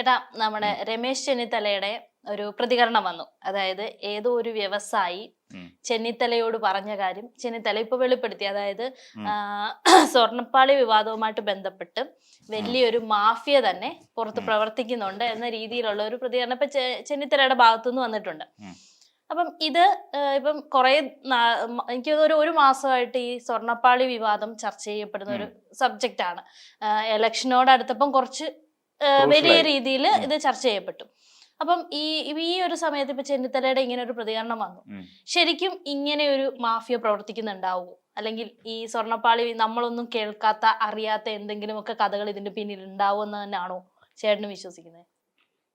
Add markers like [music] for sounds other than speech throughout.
ചേട്ടാ നമ്മുടെ രമേശ് ചെന്നിത്തലയുടെ ഒരു പ്രതികരണം വന്നു. അതായത് ഏതോ ഒരു വ്യവസായി ചെന്നിത്തലയോട് പറഞ്ഞ കാര്യം ചെന്നിത്തല ഇപ്പൊ വെളിപ്പെടുത്തി. അതായത് സ്വർണപ്പാളി [clears throat] സ്വർണപ്പാളി വിവാദവുമായിട്ട് ബന്ധപ്പെട്ട് വലിയൊരു മാഫിയ തന്നെ പുറത്ത് പ്രവർത്തിക്കുന്നുണ്ട് എന്ന രീതിയിലുള്ള ഒരു പ്രതികരണം ഇപ്പൊ ചെന്നിത്തലയുടെ ഭാഗത്തുനിന്ന് വന്നിട്ടുണ്ട്. അപ്പം ഇത് ഇപ്പം കുറെ എനിക്ക് ഒരു ഒരു മാസമായിട്ട് ഈ സ്വർണപ്പാളി വിവാദം ചർച്ച ചെയ്യപ്പെടുന്ന ഒരു സബ്ജക്റ്റ് ആണ് ഇലക്ഷനോട് അടുത്തപ്പം കുറച്ച് വലിയ രീതിയിൽ ഇത് ചർച്ച ചെയ്യപ്പെട്ടു. അപ്പം ഈ ഈ ഒരു സമയത്ത് ഇപ്പൊ ചെന്നിത്തലയുടെ ഇങ്ങനെ ഒരു പ്രതികരണം വന്നു. ശരിക്കും ഇങ്ങനെ ഒരു മാഫിയ പ്രവർത്തിക്കുന്നുണ്ടാവുമോ അല്ലെങ്കിൽ ഈ സ്വർണപ്പാളി നമ്മളൊന്നും കേൾക്കാത്ത അറിയാത്ത എന്തെങ്കിലുമൊക്കെ കഥകൾ ഇതിന്റെ പിന്നിൽ ഉണ്ടാവുമെന്ന് തന്നെയാണോ ചേട്ടന് വിശ്വസിക്കുന്നത്?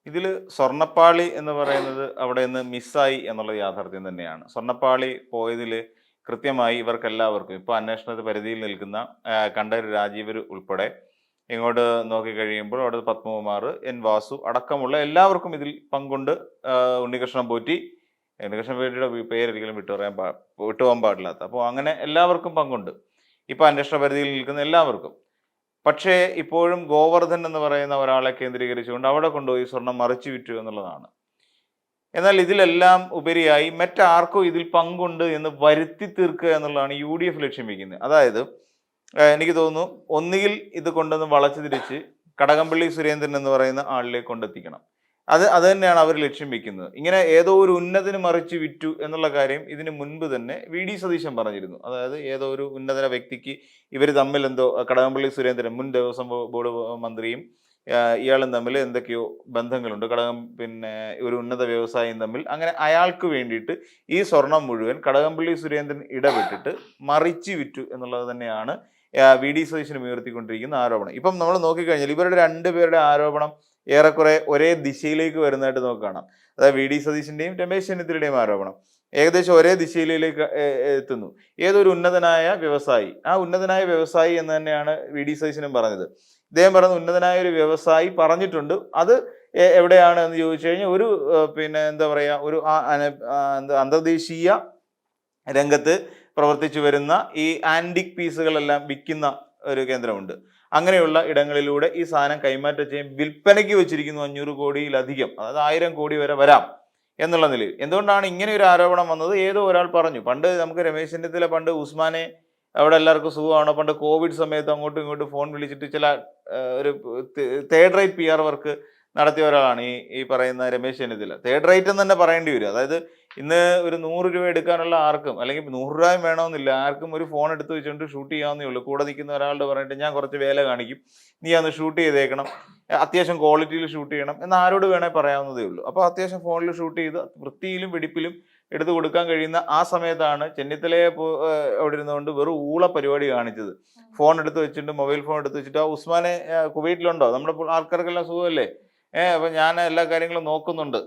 ഇതിൽ സ്വർണപ്പാളി എന്ന് പറയുന്നത് അവിടെ നിന്ന് മിസ്സായി എന്നുള്ള യാഥാർത്ഥ്യം തന്നെയാണ്. സ്വർണപ്പാളി പോയതിൽ കൃത്യമായി ഇവർക്കെല്ലാവർക്കും ഇപ്പോൾ അന്വേഷണ പരിധിയിൽ നിൽക്കുന്ന കണ്ടര് രാജീവർ ഉൾപ്പെടെ ഇങ്ങോട്ട് നോക്കിക്കഴിയുമ്പോൾ അവിടെ പത്മകുമാർ എൻ വാസു അടക്കമുള്ള എല്ലാവർക്കും ഇതിൽ പങ്കുണ്ട്. ഉണ്ണികൃഷ്ണൻ പോറ്റി ഉണ്ണികൃഷ്ണൻ പോറ്റിയുടെ പേര് പേരൊരിക്കലും വിട്ടു പറയാൻ പാ വിട്ടുപോകാൻ പാടില്ലാത്ത. അപ്പോൾ അങ്ങനെ എല്ലാവർക്കും പങ്കുണ്ട്. ഇപ്പോൾ അന്വേഷണ പരിധിയിൽ നിൽക്കുന്ന എല്ലാവർക്കും. പക്ഷേ ഇപ്പോഴും ഗോവർദ്ധൻ എന്ന് പറയുന്ന ഒരാളെ കേന്ദ്രീകരിച്ചുകൊണ്ട് അവിടെ കൊണ്ടുപോയി സ്വർണം മറിച്ചു വിറ്റു എന്നുള്ളതാണ്. എന്നാൽ ഇതിലെല്ലാം ഉപരിയായി മറ്റാർക്കും ഇതിൽ പങ്കുണ്ട് എന്ന് വരുത്തി തീർക്കുക എന്നുള്ളതാണ് യു ഡി എഫ് ലക്ഷ്യം വയ്ക്കുന്നത്. അതായത് എനിക്ക് തോന്നുന്നു ഒന്നുകിൽ ഇത് കൊണ്ടുവന്ന് വളച്ചു തിരിച്ച് കടകംപള്ളി സുരേന്ദ്രൻ എന്ന് പറയുന്ന ആളിലേക്ക് കൊണ്ടെത്തിക്കണം. അത് അത് തന്നെയാണ് അവർ ലക്ഷ്യം വെക്കുന്നത്. ഇങ്ങനെ ഏതോ ഒരു ഉന്നതിന് മറിച്ച് വിറ്റു എന്നുള്ള കാര്യം ഇതിന് മുൻപ് തന്നെ വി. ഡി. സതീശൻ പറഞ്ഞിരുന്നു. അതായത് ഏതോ ഒരു ഉന്നതന വ്യക്തിക്ക് ഇവർ തമ്മിൽ എന്തോ കടകംപള്ളി സുരേന്ദ്രൻ മുൻ ദേവസ്വം ബോർഡ് മന്ത്രിയും ഇയാളും തമ്മിൽ എന്തൊക്കെയോ ബന്ധങ്ങളുണ്ട്. കടകം പിന്നെ ഒരു ഉന്നത വ്യവസായം തമ്മിൽ. അങ്ങനെ അയാൾക്ക് വേണ്ടിയിട്ട് ഈ സ്വർണം മുഴുവൻ കടകംപള്ളി സുരേന്ദ്രൻ ഇടപെട്ടിട്ട് മറിച്ച് വിറ്റു എന്നുള്ളത് തന്നെയാണ് വി ഡി സതീശനും ഉയർത്തിക്കൊണ്ടിരിക്കുന്ന ആരോപണം. ഇപ്പം നമ്മൾ നോക്കിക്കഴിഞ്ഞാൽ ഇവരുടെ രണ്ടുപേരുടെ ആരോപണം ഏറെക്കുറെ ഒരേ ദിശയിലേക്ക് വരുന്നതായിട്ട് നമുക്ക് കാണാം. അതായത് വി ഡി സതീശന്റെയും രമേശ് ചെന്നിത്തലയുടെയും ആരോപണം. ഏകദേശം ഒരേ ദിശയിലേക്ക് എത്തുന്നു. ഏതൊരു ഉന്നതനായ വ്യവസായി ആ ഉന്നതനായ വ്യവസായി എന്ന് തന്നെയാണ് വി ഡി സതീശനും പറഞ്ഞത്. ഇദ്ദേഹം പറഞ്ഞ ഉന്നതനായ ഒരു വ്യവസായി പറഞ്ഞിട്ടുണ്ട്. അത് എവിടെയാണ് എന്ന് ചോദിച്ചു കഴിഞ്ഞാൽ ഒരു പിന്നെ എന്താ പറയുക ഒരു അന്തർദേശീയ രംഗത്ത് പ്രവർത്തിച്ചു വരുന്ന ഈ ആന്റിക് പീസുകളെല്ലാം വിൽക്കുന്ന ഒരു കേന്ദ്രമുണ്ട്. അങ്ങനെയുള്ള ഇടങ്ങളിലൂടെ ഈ സാധനം കൈമാറ്റം ചെയ്യും. വിൽപ്പനയ്ക്ക് വെച്ചിരിക്കുന്നു അഞ്ഞൂറ് കോടിയിലധികം അതായത് ആയിരം കോടി വരെ വരാം എന്നുള്ള നിലയിൽ. എന്തുകൊണ്ടാണ് ഇങ്ങനെ ഒരു ആരോപണം വന്നത്? ഏതോ ഒരാൾ പറഞ്ഞു. പണ്ട് നമുക്ക് രമേശ് ചെന്നിത്തല പണ്ട് ഉസ്മാനെ അവിടെ എല്ലാവർക്കും സുഖമാണ്. പണ്ട് കോവിഡ് സമയത്ത് അങ്ങോട്ടും ഇങ്ങോട്ടും ഫോൺ വിളിച്ചിട്ട് ചില ഒരു third rate P R work നടത്തിയ ഒരാളാണ് ഈ ഈ പറയുന്ന രമേശ് ചെന്നിത്തല തേർഡ് റൈറ്റ് എന്ന് തന്നെ പറയേണ്ടി വരും. അതായത് ഇന്ന് ഒരു നൂറ് രൂപ എടുക്കാനുള്ള ആർക്കും അല്ലെങ്കിൽ നൂറ് രൂപയും വേണമെന്നില്ല ആർക്കും ഒരു ഫോൺ എടുത്ത് വെച്ചുകൊണ്ട് ഷൂട്ട് ചെയ്യാവുന്നേ ഉള്ളൂ. കൂടെ നിൽക്കുന്ന ഒരാളുടെ പറഞ്ഞിട്ട് ഞാൻ കുറച്ച് വേല കാണിക്കും. നീ അന്ന് ഷൂട്ട് ചെയ്തേക്കണം. അത്യാവശ്യം ക്വാളിറ്റിയിൽ ഷൂട്ട് ചെയ്യണം എന്ന് ആരോട് വേണേൽ പറയാവുന്നതേ ഉള്ളൂ. അപ്പോൾ അത്യാവശ്യം ഫോണിൽ ഷൂട്ട് ചെയ്ത് വൃത്തിയിലും വെടിപ്പിലും എടുത്തു കൊടുക്കാൻ കഴിയുന്ന ആ സമയത്താണ് ചെന്നിത്തലയെ അവിടെ ഇരുന്നുകൊണ്ട് വെറും ഊള പരിപാടി കാണിച്ചത്. ഫോൺ എടുത്ത് വെച്ചിട്ട് മൊബൈൽ ഫോൺ എടുത്ത് വെച്ചിട്ട് ആ ഉസ്മാനെ കുവൈറ്റിലുണ്ടോ? നമ്മുടെ ആൾക്കാർക്കെല്ലാം സുഖമല്ലേ? ഏഹ് അപ്പൊ ഞാൻ എല്ലാ കാര്യങ്ങളും നോക്കുന്നുണ്ട്.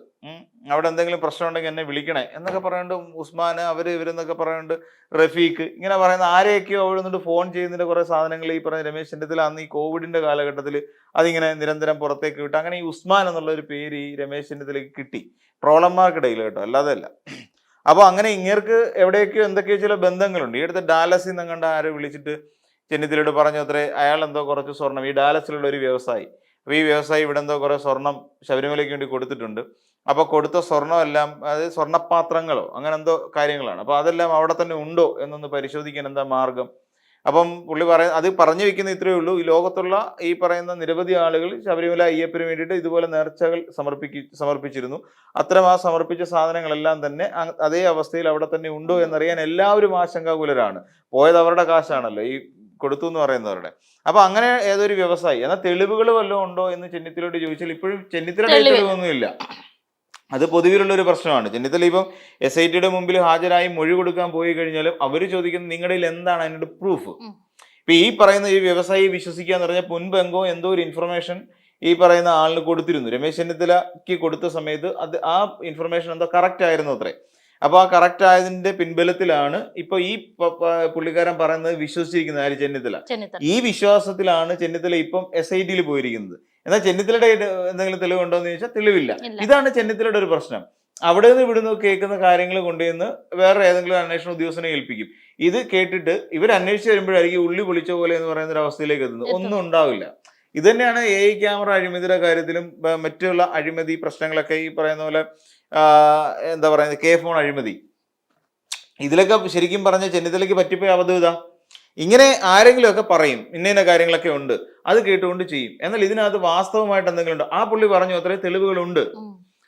അവിടെ എന്തെങ്കിലും പ്രശ്നം ഉണ്ടെങ്കിൽ എന്നെ വിളിക്കണേ എന്നൊക്കെ പറയുന്നുണ്ട് ഉസ്മാൻ അവർ ഇവരെന്നൊക്കെ പറയുന്നുണ്ട് റഫീഖ്. ഇങ്ങനെ പറയുന്ന ആരെയൊക്കെയോ അവിടെ നിന്നിട്ട് ഫോൺ ചെയ്യുന്നതിന്റെ കുറേ സാധനങ്ങൾ ഈ പറഞ്ഞ രമേശ് ചെന്നിത്തല അന്ന് ഈ കോവിഡിന്റെ കാലഘട്ടത്തിൽ അതിങ്ങനെ നിരന്തരം പുറത്തേക്ക് വിട്ടു. അങ്ങനെ ഈ ഉസ്മാൻ എന്നുള്ള ഒരു പേര് ഈ രമേശ് ചെന്നിത്തലയ്ക്ക് കിട്ടി. ട്രോളന്മാർക്കിടയിൽ കേട്ടോ അല്ലാതെ അല്ല. അപ്പോൾ അങ്ങനെ ഇങ്ങേർക്ക് എവിടെയൊക്കെയോ എന്തൊക്കെയോ ചില ബന്ധങ്ങളുണ്ട്. ഈ അടുത്ത് ഡാലസിൽ നിന്ന് കണ്ട ആരെ വിളിച്ചിട്ട് ചെന്നിത്തലയോട് പറഞ്ഞു അത്രേ അയാൾ എന്തോ കുറച്ച് സ്വർണം ഈ ഡാലസിലുള്ള ഒരു വ്യവസായി. അപ്പോൾ ഈ വ്യവസായി ഇവിടെ എന്തോ കുറേ സ്വർണം ശബരിമലയ്ക്ക് വേണ്ടി കൊടുത്തിട്ടുണ്ട്. അപ്പോൾ കൊടുത്ത സ്വർണമെല്ലാം അതായത് സ്വർണപാത്രങ്ങളോ അങ്ങനെ എന്തോ കാര്യങ്ങളാണ്. അപ്പോൾ അതെല്ലാം അവിടെ തന്നെ ഉണ്ടോ എന്നൊന്ന് പരിശോധിക്കാൻ എന്താ മാർഗം? അപ്പം പുള്ളി പറയ അത് പറഞ്ഞു വെക്കുന്ന ഇത്രയേ ഉള്ളൂ. ഈ ലോകത്തുള്ള ഈ പറയുന്ന നിരവധി ആളുകൾ ശബരിമല അയ്യപ്പന് വേണ്ടിയിട്ട് ഇതുപോലെ നേർച്ചകൾ സമർപ്പിക്ക സമർപ്പിച്ചിരുന്നു. അത്തരം ആ സമർപ്പിച്ച സാധനങ്ങളെല്ലാം തന്നെ അതേ അവസ്ഥയിൽ അവിടെ തന്നെ ഉണ്ടോ എന്നറിയാൻ എല്ലാവരും ആശങ്കാകുലരാണ്. പോയത് അവരുടെ കാശാണല്ലോ. ഈ കൊടുത്തു എന്ന് പറയുന്നവരുടെ. അപ്പൊ അങ്ങനെ ഏതൊരു വ്യവസായി എന്നാൽ തെളിവുകൾ വല്ലതും ഉണ്ടോ എന്ന് ചെന്നിത്തലോട് ചോദിച്ചാൽ ഇപ്പോഴും ചെന്നിത്തലയുടെ. തെളിവൊന്നുമില്ല. അത് പൊതുവിലുള്ള ഒരു പ്രശ്നമാണ്. ചെന്നിത്തല ഇപ്പം എസ് ഐ ടിയുടെ മുമ്പിൽ ഹാജരായി മൊഴി കൊടുക്കാൻ പോയി കഴിഞ്ഞാലും അവർ ചോദിക്കുന്നത് നിങ്ങളുടെ എന്താണ് അതിന്റെ പ്രൂഫ്. ഇപ്പൊ ഈ പറയുന്ന ഈ വ്യവസായി വിശ്വസിക്കുക എന്ന് പറഞ്ഞാൽ മുൻപെങ്കോ എന്തോ ഒരു ഇൻഫർമേഷൻ ഈ പറയുന്ന ആളിന് കൊടുത്തിരുന്നു. രമേശ് ചെന്നിത്തലക്ക് കൊടുത്ത സമയത്ത് അത് ആ ഇൻഫർമേഷൻ എന്തോ കറക്റ്റ് ആയിരുന്നു അത്രേ. അപ്പൊ ആ കറക്റ്റ് ആയതിന്റെ പിൻബലത്തിലാണ് ഇപ്പൊ ഈ പുള്ളിക്കാരൻ പറയുന്നത് വിശ്വസിച്ചിരിക്കുന്നത് ആര്? ചെന്നിത്തല. ഈ വിശ്വാസത്തിലാണ് ചെന്നിത്തല ഇപ്പം എസ് ഐ ടിയിൽ പോയിരിക്കുന്നത്. എന്നാൽ ചെന്നിത്തലയുടെ എന്തെങ്കിലും തെളിവുണ്ടോ എന്ന് ചോദിച്ചാൽ തെളിവില്ല. ഇതാണ് ചെന്നിത്തലയുടെ ഒരു പ്രശ്നം. അവിടെ നിന്ന് ഇവിടുന്ന് കേൾക്കുന്ന കാര്യങ്ങൾ കൊണ്ടുവന്ന് വേറെ ഏതെങ്കിലും അന്വേഷണ ഉദ്യോഗസ്ഥനെ ഏൽപ്പിക്കും. ഇത് കേട്ടിട്ട് ഇവർ അന്വേഷിച്ച് വരുമ്പോഴായിരിക്കും ഉള്ളി പൊളിച്ച പോലെ എന്ന് പറയുന്ന ഒരു അവസ്ഥയിലേക്ക് എത്തുന്നത്. എത്തും. ഒന്നും ഉണ്ടാവില്ല. ഇത് തന്നെയാണ് എ ഐ ക്യാമറ അഴിമതിയുടെ കാര്യത്തിലും മറ്റുള്ള അഴിമതി പ്രശ്നങ്ങളൊക്കെ ഈ പറയുന്ന പോലെ എന്താ പറയുന്നത് കെ ഫോൺ അഴിമതി. ഇതിലൊക്കെ ശരിക്കും പറഞ്ഞ ചെന്നിത്തലയ്ക്ക് പറ്റിപ്പോയി അവധൂത ഇങ്ങനെ ആരെങ്കിലുമൊക്കെ പറയും ഇന്ന ഇന്ന കാര്യങ്ങളൊക്കെ ഉണ്ട് അത് കേട്ടുകൊണ്ട് ചെയ്യും. എന്നാൽ ഇതിനകത്ത് വാസ്തവമായിട്ട് എന്തെങ്കിലും ഉണ്ട് ആ പുള്ളി പറഞ്ഞു അത്രയും തെളിവുകളുണ്ട്.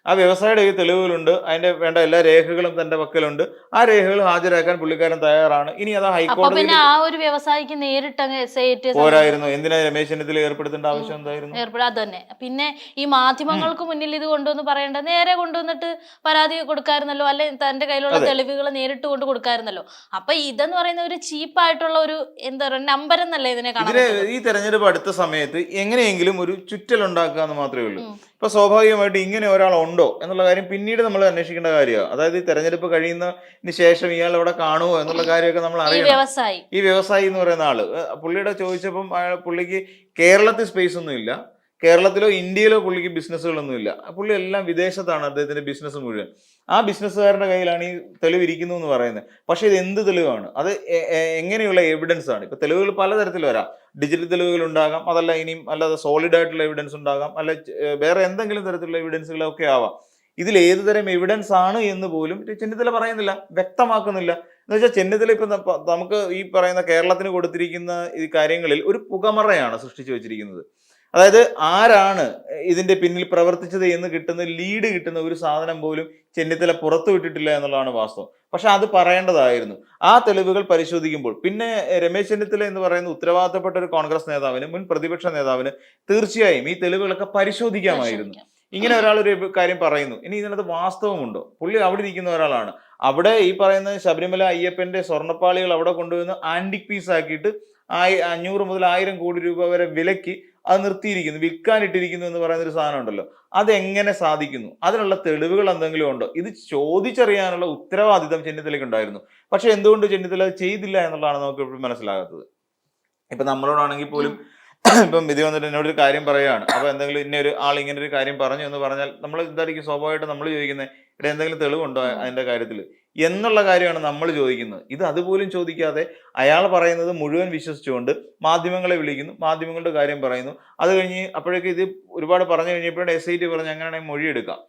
ആ വ്യവസായിയുടെ ഈ തെളിവുകളുണ്ട്. അതിന്റെ വേണ്ട എല്ലാ രേഖകളും തന്റെ പക്കലുണ്ട്. ആ രേഖകൾ ഹാജരാക്കാൻ പുള്ളിക്കാരൻ തയ്യാറാണ്. ഇനി അത് ഹൈക്കോടതി പിന്നെ ആ ഒരു വ്യവസായിക്ക് നേരിട്ട് പോരായിരുന്നു. എന്തിനാ രമേശ് ചെന്നിത്തല ഏർപ്പെടുത്തേണ്ട ആവശ്യം എന്തായിരുന്നു? ഏർപ്പെടുക തന്നെ പിന്നെ ഈ മാധ്യമങ്ങൾക്ക് മുന്നിൽ ഇത് കൊണ്ടുവന്ന് പറയേണ്ട നേരെ കൊണ്ടുവന്നിട്ട് പരാതി കൊടുക്കായിരുന്നല്ലോ. അല്ലെ തന്റെ കയ്യിലുള്ള. തെളിവുകൾ നേരിട്ട് കൊണ്ട് കൊടുക്കായിരുന്നല്ലോ. അപ്പൊ ഇതെന്ന് പറയുന്ന ഒരു ചീപ്പായിട്ടുള്ള ഒരു എന്താ പറയുക നമ്പർ എന്നല്ലേ ഇതിനെ കാണാൻ ഈ തെരഞ്ഞെടുപ്പ് അടുത്ത സമയത്ത് എങ്ങനെയെങ്കിലും ഒരു ചുറ്റൽ ഉണ്ടാക്കുക എന്ന് മാത്രമേ ഉള്ളൂ. ഇപ്പൊ സ്വാഭാവികമായിട്ട് ഇങ്ങനെ ഒരാൾ ഉണ്ടോ എന്നുള്ള കാര്യം പിന്നീട് നമ്മൾ അന്വേഷിക്കേണ്ട കാര്യമാണ് അതായത് ഈ തെരഞ്ഞെടുപ്പ് കഴിയുന്നതിന് ശേഷം ഇയാൾ അവിടെ കാണുമോ എന്നുള്ള കാര്യമൊക്കെ നമ്മൾ അറിയണം. വ്യവസായി. ഈ വ്യവസായി എന്ന് പറയുന്ന ആൾ. പുള്ളിയുടെ ചോദിച്ചപ്പം അയാൾ പുള്ളിക്ക് കേരളത്തിൽ സ്പേസ് ഒന്നും ഇല്ല കേരളത്തിലോ ഇന്ത്യയിലോ പുള്ളിക്ക് ബിസിനസ്സുകളൊന്നും ഇല്ല പുള്ളി എല്ലാം വിദേശത്താണ് അദ്ദേഹത്തിന്റെ ബിസിനസ് മുഴുവൻ. ആ ബിസിനസ്സുകാരുടെ കയ്യിലാണ് ഈ തെളിവ് ഇരിക്കുന്നു എന്ന് പറയുന്നത്. പക്ഷെ ഇത് എന്ത് തെളിവാണ്? അത് എങ്ങനെയുള്ള എവിഡൻസ് ആണ്? ഇപ്പൊ തെളിവുകൾ പലതരത്തിൽ വരാം. ഡിജിറ്റൽ തെളിവുകൾ ഉണ്ടാകാം. അതല്ല ഇനിയും അല്ലാതെ സോളിഡ് ആയിട്ടുള്ള എവിഡൻസ് ഉണ്ടാകാം. അല്ല വേറെ എന്തെങ്കിലും തരത്തിലുള്ള എവിഡൻസുകളൊക്കെ ആവാം. ഇതിൽ ഏത് തരം എവിഡൻസ് ആണ് എന്ന് പോലും ചെന്നിത്തല പറയുന്നില്ല. വ്യക്തമാക്കുന്നില്ല. എന്ന് വെച്ചാൽ ചെന്നിത്തല ഇപ്പം നമുക്ക് ഈ പറയുന്ന കേരളത്തിന് കൊടുത്തിരിക്കുന്ന ഈ കാര്യങ്ങളിൽ ഒരു പുകമറയാണ് സൃഷ്ടിച്ചു വെച്ചിരിക്കുന്നത്. അതായത് ആരാണ് ഇതിന്റെ പിന്നിൽ പ്രവർത്തിച്ചത് എന്ന് കിട്ടുന്ന ലീഡ് കിട്ടുന്ന ഒരു സാധനം പോലും ചെന്നിത്തല പുറത്തു വിട്ടിട്ടില്ല എന്നുള്ളതാണ് വാസ്തവം. പക്ഷെ അത് പറയേണ്ടതായിരുന്നു. ആ തെളിവുകൾ പരിശോധിക്കുമ്പോൾ പിന്നെ രമേശ് ചെന്നിത്തല എന്ന് പറയുന്ന ഉത്തരവാദിത്തപ്പെട്ട ഒരു കോൺഗ്രസ് നേതാവിന് മുൻ പ്രതിപക്ഷ നേതാവിന് തീർച്ചയായും ഈ തെളിവുകളൊക്കെ പരിശോധിക്കാമായിരുന്നു. ഇങ്ങനെ ഒരാൾ ഒരു കാര്യം പറയുന്നു. ഇനി ഇതിനകത്ത് വാസ്തവമുണ്ടോ? പുള്ളി അവിടെ ഇരിക്കുന്ന ഒരാളാണ്. അവിടെ ഈ പറയുന്ന ശബരിമല അയ്യപ്പന്റെ സ്വർണപ്പാളികൾ അവിടെ കൊണ്ടുവന്ന് ആന്റിക് പീസ് ആക്കിയിട്ട് ആയി അഞ്ഞൂറ് മുതൽ ആയിരം കോടി രൂപ വരെ വിലക്ക് അത് നിർത്തിയിരിക്കുന്നു വിൽക്കാനിട്ടിരിക്കുന്നു എന്ന് പറയുന്ന ഒരു സാധനം ഉണ്ടല്ലോ അതെങ്ങനെ സാധിക്കുന്നു? അതിനുള്ള തെളിവുകൾ എന്തെങ്കിലും ഉണ്ടോ? ഇത് ചോദിച്ചറിയാനുള്ള ഉത്തരവാദിത്തം ചെന്നിത്തലയ്ക്ക് ഉണ്ടായിരുന്നു പക്ഷെ എന്തുകൊണ്ട് ചെന്നിത്തല ചെയ്തില്ല എന്നുള്ളതാണ് നമുക്ക് ഇപ്പോൾ മനസ്സിലാകാത്തത്. ഇപ്പൊ നമ്മളോടാണെങ്കിൽ പോലും ഇപ്പം ഇത് വന്നിട്ട് എന്നോട് ഒരു കാര്യം പറയുകയാണ് അപ്പൊ എന്തെങ്കിലും ഇന്ന ഒരു ആൾ ഇങ്ങനെ ഒരു കാര്യം പറഞ്ഞു എന്ന് പറഞ്ഞാൽ നമ്മൾ എന്തായിരിക്കും സ്വാഭാവികമായിട്ട് നമ്മൾ ചോദിക്കുന്നത് ഇവിടെ എന്തെങ്കിലും തെളിവുണ്ടോ അതിന്റെ കാര്യത്തിൽ? എന്നുള്ള കാര്യമാണ് നമ്മൾ ചോദിക്കുന്നത്. ഇത് അതുപോലും ചോദിക്കാതെ അയാൾ പറയുന്നത് മുഴുവൻ വിശ്വസിച്ചുകൊണ്ട് മാധ്യമങ്ങളെ വിളിക്കുന്നു മാധ്യമങ്ങളുടെ കാര്യം പറയുന്നു. അത് കഴിഞ്ഞ് അപ്പോഴേക്ക് ഇത് ഒരുപാട് പറഞ്ഞു കഴിഞ്ഞപ്പോഴാണ് എസ് ഐ ടി പറഞ്ഞ് അങ്ങനെയാണെങ്കിൽ മൊഴിയെടുക്കാം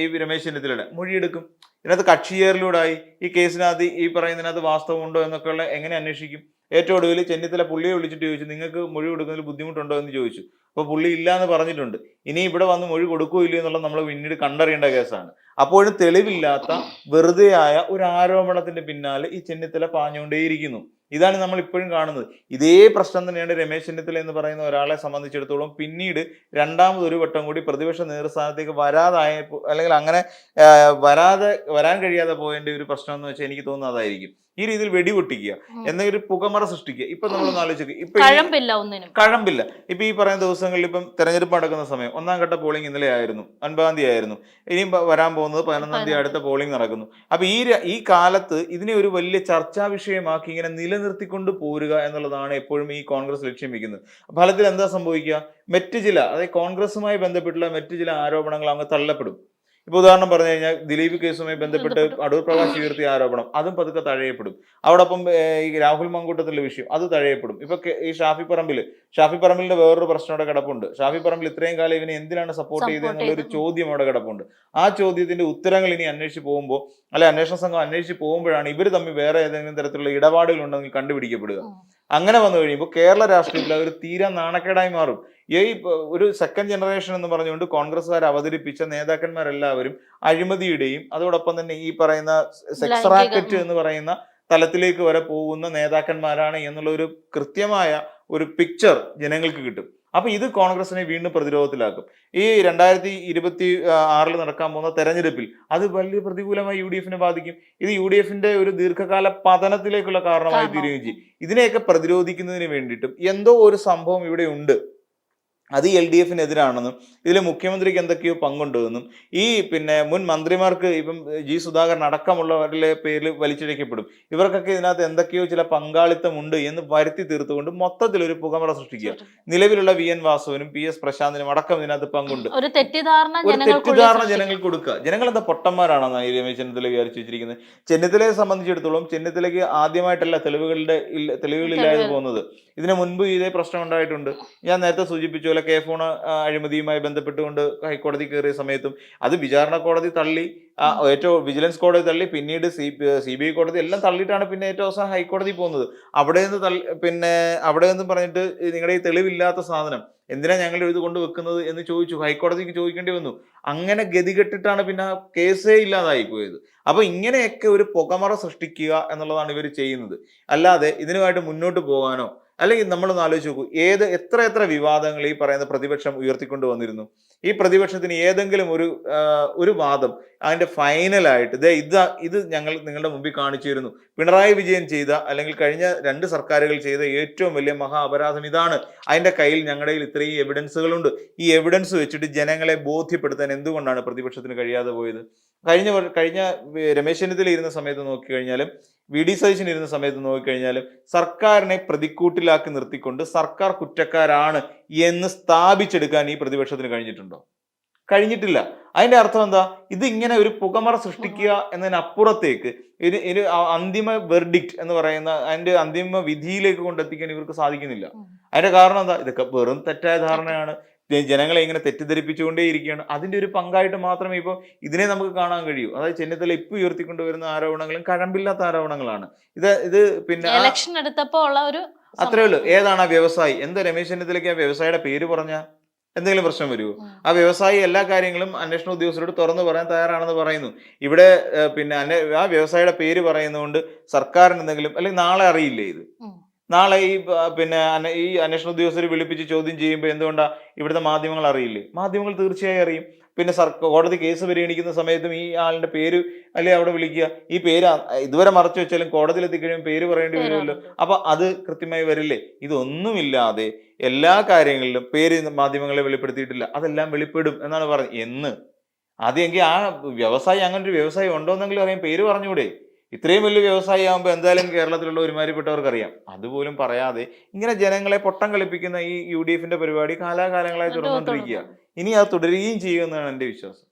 ഈ രമേശ് ചെന്നിത്തലയുടെ മൊഴിയെടുക്കും ഇതിനകത്ത് കക്ഷിയേറിലൂടായി ഈ കേസിനകത്ത് ഈ പറയുന്നതിനകത്ത് വാസ്തവമുണ്ടോ എന്നൊക്കെയുള്ള എങ്ങനെ അന്വേഷിക്കും? ഏറ്റവും ഒടുവിൽ ചെന്നിത്തല പുള്ളിയെ വിളിച്ചിട്ട് ചോദിച്ചു നിങ്ങൾക്ക് മൊഴി കൊടുക്കുന്നതിൽ ബുദ്ധിമുട്ടുണ്ടോ? എന്ന് ചോദിച്ചു. അപ്പോൾ പുള്ളി ഇല്ല എന്ന് പറഞ്ഞിട്ടുണ്ട്. ഇനി ഇവിടെ വന്ന് മൊഴി കൊടുക്കുകയോ ഇല്ലയോ എന്നുള്ളത് നമ്മൾ പിന്നീട് കണ്ടറിയേണ്ട കേസാണ്. അപ്പോഴും തെളിവില്ലാത്ത വെറുതെയായ ഒരു ആരോപണത്തിന്റെ പിന്നാലെ ഈ ചെന്നിത്തല പാഞ്ഞുകൊണ്ടേയിരിക്കുന്നു. ഇതാണ് നമ്മൾ ഇപ്പോഴും കാണുന്നത്. ഇതേ പ്രശ്നം തന്നെയാണ് രമേശ് ചെന്നിത്തല എന്ന് പറയുന്ന ഒരാളെ സംബന്ധിച്ചിടത്തോളം പിന്നീട് രണ്ടാമത് ഒരു വട്ടം കൂടി പ്രതിപക്ഷ നേതൃസ്ഥാനത്തേക്ക് വരാതായ അല്ലെങ്കിൽ അങ്ങനെ വരാതെ വരാൻ കഴിയാതെ പോയതിന്റെ ഒരു പ്രശ്നം എന്ന് വെച്ചാൽ എനിക്ക് തോന്നുന്നത് അതായിരിക്കും. ഈ രീതിയിൽ വെടിപൊട്ടിക്കുക എന്നൊരു എന്തെങ്കിലും പുകമറ സൃഷ്ടിക്കുക. ഇപ്പൊ നമ്മൾ ആലോചിക്കുക ഇപ്പൊ ഈ- കഴമ്പില്ല ഒന്നിനും. കഴമ്പില്ല. ഇപ്പൊ ഈ പറയുന്ന ദിവസങ്ങളിൽ ഇപ്പം തെരഞ്ഞെടുപ്പ് നടക്കുന്ന സമയം ഒന്നാം ഘട്ട പോളിംഗ് ഇന്നലെ ആയിരുന്നു. ഒൻപതാം തീയതി ആയിരുന്നു. ഇനിയും വരാൻ പോകുന്നത് പതിനൊന്നാം തീയതി അടുത്ത പോളിംഗ് നടക്കുന്നു. അപ്പൊ ഈ ഈ കാലത്ത് ഇതിനെ ഒരു വലിയ ചർച്ചാ വിഷയമാക്കി ഇങ്ങനെ നിലനിർത്തിക്കൊണ്ട് പോരുക എന്നുള്ളതാണ് എപ്പോഴും ഈ കോൺഗ്രസ് ലക്ഷ്യം വെക്കുന്നത്. ഫലത്തിൽ എന്താ സംഭവിക്കുക? മറ്റ് ചില അതായത് കോൺഗ്രസുമായി ബന്ധപ്പെട്ടുള്ള മറ്റ് ചില ആരോപണങ്ങൾ അങ്ങ് തള്ളപ്പെടും. ഇപ്പൊ ഉദാഹരണം പറഞ്ഞു കഴിഞ്ഞാൽ ദിലീപ് കേസുമായി ബന്ധപ്പെട്ട് അടൂർ പ്രകാശ് ഉയർത്തിയ ആരോപണം. അതും പതുക്കെ തഴയപ്പെടും. അതോടൊപ്പം ഈ രാഹുൽ മങ്കൂട്ടത്തിന്റെ വിഷയം അത് തഴയപ്പെടും. ഇപ്പൊ ഈ ഷാഫി പറമ്പിൽ ഷാഫി പറമ്പിലിന്റെ വേറൊരു പ്രശ്നം അവിടെ കിടപ്പുണ്ട്. ഷാഫി പറമ്പിൽ ഇത്രയും കാലം ഇവനെ എന്തിനാണ് സപ്പോർട്ട് ചെയ്തത് Support എന്നുള്ള ഒരു ചോദ്യം അവിടെ കിടപ്പുണ്ട്. ആ ചോദ്യത്തിന്റെ ഉത്തരങ്ങൾ ഇനി അന്വേഷിച്ച് പോകുമ്പോൾ അല്ലെ അന്വേഷണ സംഘം അന്വേഷിച്ച് പോകുമ്പോഴാണ് ഇവർ തമ്മിൽ വേറെ ഏതെങ്കിലും തരത്തിലുള്ള ഇടപാടുകൾ ഉണ്ടെങ്കിൽ കണ്ടുപിടിക്കപ്പെടുക. അങ്ങനെ വന്നു കഴിയുമ്പോൾ കേരള രാഷ്ട്രീയത്തിൽ ഒരു തീരെ നാണക്കേടായി മാറും. ഈ ഒരു സെക്കൻഡ് ജനറേഷൻ എന്ന് പറഞ്ഞുകൊണ്ട് കോൺഗ്രസ്സുകാർ അവതരിപ്പിച്ച നേതാക്കന്മാരെല്ലാവരും അഴിമതിയുടെയും അതോടൊപ്പം തന്നെ ഈ പറയുന്ന സെക്സ് റാക്കറ്റ് എന്ന് പറയുന്ന തലത്തിലേക്ക് വരെ പോകുന്ന നേതാക്കന്മാരാണ് എന്നുള്ള ഒരു കൃത്യമായ ഒരു പിക്ചർ ജനങ്ങൾക്ക് കിട്ടും. അപ്പൊ ഇത് കോൺഗ്രസിനെ വീണ്ടും പ്രതിരോധത്തിലാക്കും. ഈ രണ്ടായിരത്തി ഇരുപത്തി ആറിൽ നടക്കാൻ പോകുന്ന തെരഞ്ഞെടുപ്പിൽ അത് വലിയ പ്രതികൂലമായി യു ഡി എഫിനെ ബാധിക്കും. ഇത് യു ഡി എഫിന്റെ ഒരു ദീർഘകാല പതനത്തിലേക്കുള്ള കാരണമായി. തീരുകയും ചെയ്യും. ഇതിനെയൊക്കെ പ്രതിരോധിക്കുന്നതിന് വേണ്ടിയിട്ടും എന്തോ ഒരു സംഭവം ഇവിടെ ഉണ്ട്. അത് എൽ ഡി എഫിനെതിരാണെന്നും ഇതിൽ മുഖ്യമന്ത്രിക്ക് എന്തൊക്കെയോ പങ്കുണ്ടെന്നും ഈ പിന്നെ മുൻ മന്ത്രിമാർക്ക് ഇപ്പം ജി സുധാകരൻ അടക്കമുള്ളവരിലെ പേരിൽ വലിച്ചിഴക്കപ്പെടും. ഇവർക്കൊക്കെ ഇതിനകത്ത് എന്തൊക്കെയോ ചില പങ്കാളിത്തമുണ്ട് എന്ന് വരുത്തി തീർത്തുകൊണ്ട് മൊത്തത്തിൽ ഒരു പുകമറ സൃഷ്ടിക്കുക. നിലവിലുള്ള വി എൻ വാസുവിനും പി എസ് പ്രശാന്തിനും അടക്കം ഇതിനകത്ത് പങ്കുണ്ട്. ഒരു തെറ്റിദ്ധാരണ തെറ്റിദ്ധാരണ ജനങ്ങൾക്ക് കൊടുക്കുക. ജനങ്ങൾ എന്താ പൊട്ടന്മാരാണെന്നാണ് ഈ രമേശ് ചെന്നിത്തല വിചാരിച്ചു വെച്ചിരിക്കുന്നത്? ചെന്നിത്തലയെ സംബന്ധിച്ചിടത്തോളം ചെന്നിത്തലയ്ക്ക് ആദ്യമായിട്ടല്ല തെളിവുകളുടെ തെളിവുകളില്ലാതെ പോകുന്നത്. ഇതിനു മുൻപ് ഇതേ പ്രശ്നം ഉണ്ടായിട്ടുണ്ട്. ഞാൻ നേരത്തെ സൂചിപ്പിച്ച പോലെ കെ ഫോൺ അഴിമതിയുമായി ബന്ധപ്പെട്ടുകൊണ്ട് ഹൈക്കോടതി കയറിയ സമയത്തും അത് വിചാരണ കോടതി തള്ളി ഏറ്റവും വിജിലൻസ് കോടതി തള്ളി പിന്നീട് സി സി ബി ഐ കോടതി എല്ലാം തള്ളിയിട്ടാണ് പിന്നെ ഏറ്റവും അവസാനം ഹൈക്കോടതി പോകുന്നത്. അവിടെ നിന്ന് തള്ളി പിന്നെ അവിടെ നിന്ന് പറഞ്ഞിട്ട് നിങ്ങളുടെ ഈ തെളിവില്ലാത്ത സാധനം എന്തിനാ ഞങ്ങൾ ഇത് കൊണ്ട് വെക്കുന്നത് എന്ന് ചോദിച്ചു. ഹൈക്കോടതിക്ക് ചോദിക്കേണ്ടി വന്നു. അങ്ങനെ ഗതികെട്ടിട്ടാണ് പിന്നെ കേസേ ഇല്ലാതായി പോയത്. അപ്പോൾ ഇങ്ങനെയൊക്കെ ഒരു പുകമറ സൃഷ്ടിക്കുക എന്നുള്ളതാണ് ഇവർ ചെയ്യുന്നത്. അല്ലാതെ ഇതിനുമായിട്ട് മുന്നോട്ട് പോകാനോ അല്ലെങ്കിൽ നമ്മളൊന്ന് ആലോചിച്ച് നോക്കൂ ഏത് എത്ര എത്ര വിവാദങ്ങൾ ഈ പറയുന്ന പ്രതിപക്ഷം ഉയർത്തിക്കൊണ്ട് വന്നിരുന്നു? ഈ പ്രതിപക്ഷത്തിന് ഏതെങ്കിലും ഒരു ഒരു വാദം അതിന്റെ ഫൈനലായിട്ട് ദേ ഇത് ഇത് ഞങ്ങൾ നിങ്ങളുടെ മുമ്പിൽ കാണിച്ചു തരുന്നു പിണറായി വിജയൻ ചെയ്ത അല്ലെങ്കിൽ കഴിഞ്ഞ രണ്ട് സർക്കാരുകൾ ചെയ്ത ഏറ്റവും വലിയ മഹാ അപരാധം ഇതാണ്. അതിന്റെ കയ്യിൽ ഞങ്ങളുടെ കയ്യിൽ ഇത്രയും എവിഡൻസുകളുണ്ട് ഈ എവിഡൻസ് വെച്ചിട്ട് ജനങ്ങളെ ബോധ്യപ്പെടുത്താൻ എന്തുകൊണ്ടാണ് പ്രതിപക്ഷത്തിന് കഴിയാതെ പോയത്? കഴിഞ്ഞ കഴിഞ്ഞ രമേശ് ചെന്നിത്തല ഇരുന്ന സമയത്ത് നോക്കിക്കഴിഞ്ഞാലും വി ഡി സതീശൻ ഇരുന്ന സമയത്ത് നോക്കിക്കഴിഞ്ഞാലും സർക്കാരിനെ പ്രതിക്കൂട്ടിലാക്കി നിർത്തിക്കൊണ്ട് സർക്കാർ കുറ്റക്കാരാണ് എന്ന് സ്ഥാപിച്ചെടുക്കാൻ ഈ പ്രതിപക്ഷത്തിന് കഴിഞ്ഞിട്ടുണ്ടോ? കഴിഞ്ഞിട്ടില്ല. അതിന്റെ അർത്ഥം എന്താ? ഇത് ഇങ്ങനെ ഒരു പുകമറ സൃഷ്ടിക്കുക എന്നതിനപ്പുറത്തേക്ക് ഒരു ഒരു അന്തിമ വെർഡിക്റ്റ് എന്ന് പറയുന്ന അതിന്റെ അന്തിമ വിധിയിലേക്ക് കൊണ്ടെത്തിക്കാൻ ഇവർക്ക് സാധിക്കുന്നില്ല. അതിന്റെ കാരണം എന്താ? ഇതൊക്കെ വെറും തെറ്റായ ധാരണയാണ്. ജനങ്ങളെ ഇങ്ങനെ തെറ്റിദ്ധരിപ്പിച്ചുകൊണ്ടേ ഇരിക്കുകയാണ് അതിന്റെ ഒരു പങ്കായിട്ട് മാത്രമേ ഇപ്പോൾ ഇതിനെ നമുക്ക് കാണാൻ കഴിയൂ. അതായത് ചെന്നിത്തല ഇപ്പോൾ ഉയർത്തിക്കൊണ്ടുവരുന്ന ആരോപണങ്ങളും കഴമ്പില്ലാത്ത ആരോപണങ്ങളാണ്. ഇത് ഇത് പിന്നെ ഇലക്ഷൻ എടുത്തപ്പോൾ ഉള്ള ഒരു അത്രേ ഉള്ളൂ. ഏതാണ് ആ വ്യവസായി? എന്താ രമേശ് ചെന്നിത്തലയ്ക്ക് ആ വ്യവസായിയുടെ പേര് പറഞ്ഞ? എന്തെങ്കിലും പ്രശ്നം വരുമോ ആ. വ്യവസായി എല്ലാ കാര്യങ്ങളും അന്വേഷണ ഉദ്യോഗസ്ഥരോട് തുറന്നു പറയാൻ തയ്യാറാണെന്ന് പറയുന്നു. ഇവിടെ പിന്നെ ആ വ്യവസായിയുടെ പേര് പറയുന്നതുകൊണ്ട് സർക്കാരിന് എന്തെങ്കിലും അല്ലെങ്കിൽ നാളെ അറിയില്ലേ ഇത്. നാളെ ഈ പിന്നെ ഈ അന്വേഷണ ഉദ്യോഗസ്ഥർ വിളിപ്പിച്ച് ചോദ്യം ചെയ്യുമ്പോൾ എന്തുകൊണ്ടാണ് ഇവിടുത്തെ മാധ്യമങ്ങൾ അറിയില്ലേ? മാധ്യമങ്ങൾ തീർച്ചയായും അറിയും. പിന്നെ സർക്കാർ കോടതി കേസ് പരിഗണിക്കുന്ന സമയത്തും ഈ ആളിന്റെ പേര് അല്ലെ അവിടെ വിളിക്കുക? ഈ പേര് ഇതുവരെ മറച്ചു വെച്ചാലും കോടതിയിൽ എത്തിക്കഴിയുമ്പോൾ പേര് പറയേണ്ടി വരുമല്ലോ. അപ്പൊ അത് കൃത്യമായി വരില്ലേ? ഇതൊന്നുമില്ലാതെ എല്ലാ കാര്യങ്ങളിലും പേര് മാധ്യമങ്ങളെ വെളിപ്പെടുത്തിയിട്ടില്ല. അതെല്ലാം വെളിപ്പെടും എന്നാണ് പറഞ്ഞത്. എന്ന്? ആദ്യമെങ്കിൽ ആ വ്യവസായി അങ്ങനെ ഒരു വ്യവസായി ഉണ്ടോ എന്നെങ്കിലും അറിയാം. പേര് പറഞ്ഞൂടെ ഇത്രയും വലിയ വ്യവസായി ആകുമ്പോൾ എന്തായാലും കേരളത്തിലുള്ള ഒരുമാതിരിപ്പെട്ടവർക്ക് അറിയാം അതുപോലും പറയാതെ ഇങ്ങനെ ജനങ്ങളെ പൊട്ടം കളിപ്പിക്കുന്ന ഈ യു ഡി എഫിന്റെ പരിപാടി കാലാകാലങ്ങളായി തുടർന്നു. തുടർന്നുകൊണ്ടിരിക്കുക ഇനി അത് തുടരുകയും ചെയ്യുമെന്നാണ് എന്റെ വിശ്വാസം.